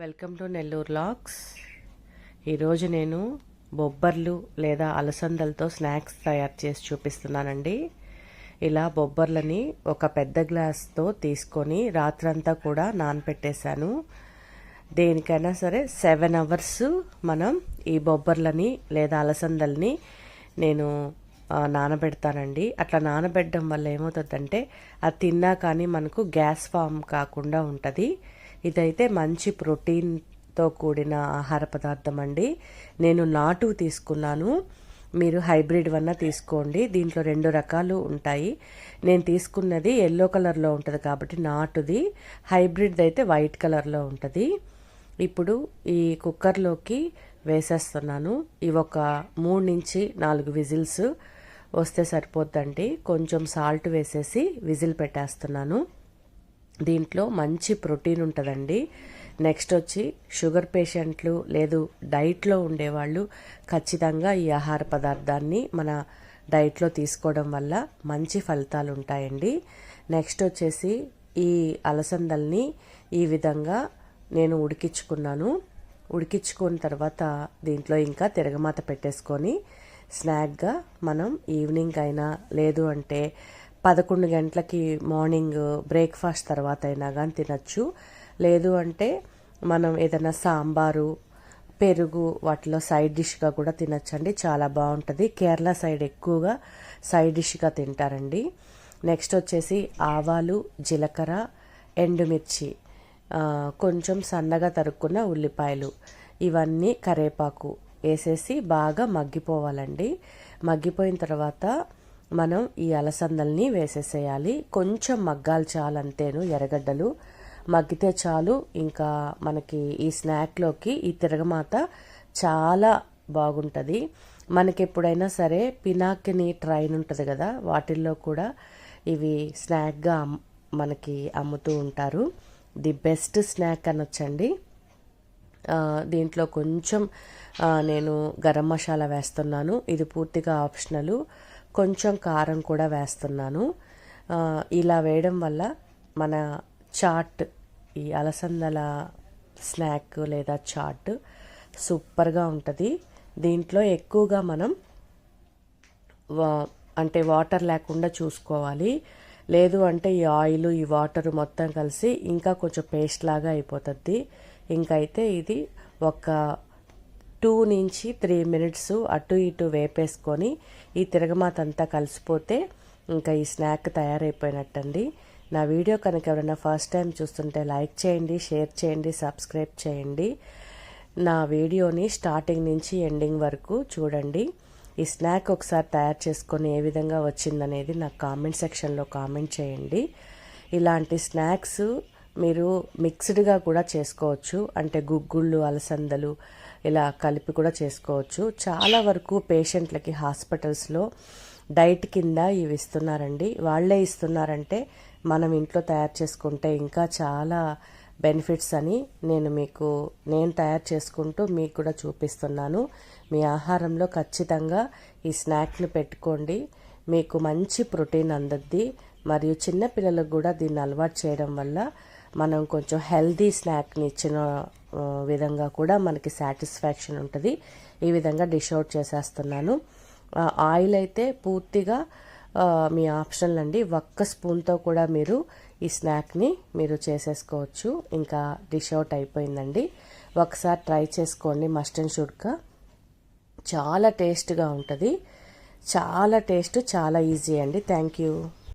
Welcome to Nellore lakhs. ఈరోజు నేను బొబ్బర్లు లేదా అలసందలతో స్నాక్స్ తయారు చేసి చూపిస్తున్నానండి. ఇలా బొబ్బర్లని ఒక పెద్ద గ్లాస్తో తీసుకొని రాత్రంతా కూడా నానపెట్టేశాను. దేనికైనా సరే సెవెన్ అవర్స్ మనం ఈ బొబ్బర్లని లేదా అలసందల్ని నేను నానబెడతానండి. అట్లా నానబెట్టడం వల్ల ఏమవుతుందంటే అది తిన్నా కానీ మనకు గ్యాస్ ఫామ్ కాకుండా ఉంటుంది. ఇదైతే మంచి ప్రోటీన్తో కూడిన ఆహార పదార్థం అండి నేను నాటు తీసుకున్నాను. మీరు హైబ్రిడ్ వన్న తీసుకోండి. దీంట్లో రెండు రకాలు ఉంటాయి. నేను తీసుకున్నది ఎల్లో కలర్లో ఉంటుంది కాబట్టి నాటుది. హైబ్రిడ్ అయితే వైట్ కలర్లో ఉంటుంది. ఇప్పుడు ఈ కుక్కర్లోకి వేసేస్తున్నాను. ఇవి ఒక మూడు నుంచి నాలుగు విజిల్స్ వస్తే సరిపోద్దండి. కొంచెం సాల్ట్ వేసేసి విజిల్ పెట్టేస్తున్నాను. దీంట్లో మంచి ప్రోటీన్ ఉంటుందండి. నెక్స్ట్ వచ్చి షుగర్ పేషెంట్లు లేదు డైట్లో ఉండేవాళ్ళు ఖచ్చితంగా ఈ ఆహార పదార్థాన్ని మన డైట్లో తీసుకోవడం వల్ల మంచి ఫలితాలు ఉంటాయండి నెక్స్ట్ వచ్చేసి ఈ అలసందల్ని ఈ విధంగా నేను ఉడికించుకున్నాను. ఉడికించుకున్న తర్వాత దీంట్లో ఇంకా తిరగమాత పెట్టేసుకొని స్నాక్గా మనం ఈవినింగ్ అయినా లేదు అంటే పదకొండు గంటలకి మార్నింగ్ బ్రేక్ఫాస్ట్ తర్వాత అయినా కానీ తినచ్చు. లేదు అంటే మనం ఏదైనా సాంబారు పెరుగు వాటిలో సైడ్ డిష్గా కూడా తినచ్చండి. చాలా బాగుంటుంది. కేరళ సైడ్ ఎక్కువగా సైడ్ డిష్గా తింటారండి. నెక్స్ట్ వచ్చేసి ఆవాలు జీలకర్ర ఎండుమిర్చి కొంచెం సన్నగా తరుక్కున్న ఉల్లిపాయలు. ఇవన్నీ కరేపాకు వేసేసి బాగా మగ్గిపోవాలండి. మగ్గిపోయిన తర్వాత మనం ఈ అలసందల్ని వేసేసేయాలి. కొంచెం మగ్గాలి చాలు అంతేను ఎర్రగడ్డలు. మగ్గితే చాలు. ఇంకా మనకి ఈ స్నాక్లోకి ఈ తిరగమాత చాలా బాగుంటుంది. మనకి ఎప్పుడైనా సరే పినాకిని ట్రైన్ ఉంటుంది కదా వాటిల్లో కూడా ఇవి స్నాక్గా మనకి అమ్ముతూ ఉంటారు. ది బెస్ట్ స్నాక్ అనొచ్చండి. దీంట్లో కొంచెం నేను గరం మసాలా వేస్తున్నాను. ఇది పూర్తిగా ఆప్షనల్. కొంచెం కారం కూడా వేస్తున్నాను. ఇలా వేయడం వల్ల మన చాట్ ఈ అలసందల స్నాక్ లేదా చాట్ సూపర్గా ఉంటుంది. దీంట్లో ఎక్కువగా మనం వా- అంటే వాటర్ లేకుండా చూసుకోవాలి. లేదు అంటే ఈ ఆయిల్ ఈ వాటర్ మొత్తం కలిసి ఇంకా కొంచెం పేస్ట్ లాగా అయిపోతుంది. ఇంకైతే ఇది ఒక టూ నుంచి త్రీ మినిట్స్ అటు ఇటు వేపేసుకొని ఈ తిరగమాత అంతా కలిసిపోతే ఇంకా ఈ స్నాక్ తయారైపోయినట్టండి. నా వీడియో కనుక ఎవరైనా ఫస్ట్ టైం చూస్తుంటే లైక్ చేయండి షేర్ చేయండి సబ్స్క్రైబ్ చేయండి. నా వీడియోని స్టార్టింగ్ నుంచి ఎండింగ్ వరకు చూడండి. ఈ స్నాక్ ఒకసారి తయారు చేసుకొని ఏ విధంగా వచ్చిందనేది నాకు కామెంట్ సెక్షన్లో కామెంట్ చేయండి. ఇలాంటి స్నాక్స్ మీరు మిక్స్డ్గా కూడా చేసుకోవచ్చు. అంటే గుగ్గుళ్ళు అలసందలు ఇలా కలిపి కూడా చేసుకోవచ్చు. చాలా వరకు పేషెంట్లకి హాస్పిటల్స్లో డైట్ కింద ఇవి ఇస్తున్నారండి. వాళ్ళే ఇస్తున్నారంటే మనం ఇంట్లో తయారు చేసుకుంటే ఇంకా చాలా బెనిఫిట్స్ అని నేను మీకు నేను తయారు చేసుకుంటూ మీకు కూడా చూపిస్తున్నాను. మీ ఆహారంలో ఖచ్చితంగా ఈ స్నాక్ని పెట్టుకోండి. మీకు మంచి ప్రోటీన్ అందద్ది. మరియు చిన్నపిల్లలకు కూడా దీన్ని అలవాటు చేయడం వల్ల మనం కొంచెం హెల్దీ స్నాక్ని ఇచ్చిన విధంగా కూడా మనకి సాటిస్ఫాక్షన్ ఉంటుంది. ఈ విధంగా డిష్ అవుట్ చేసేస్తున్నాను. ఆయిల్ అయితే పూర్తిగా మీ ఆప్షన్లు అండి. ఒక్క స్పూన్తో కూడా మీరు ఈ స్నాక్ని మీరు చేసేసుకోవచ్చు. ఇంకా డిష్ అవుట్ అయిపోయిందండి. ఒకసారి ట్రై చేసుకోండి. మస్ట్ అండ్ షుడ్గా చాలా టేస్ట్గా ఉంటుంది. చాలా టేస్ట్ చాలా ఈజీ అండి. Thank you.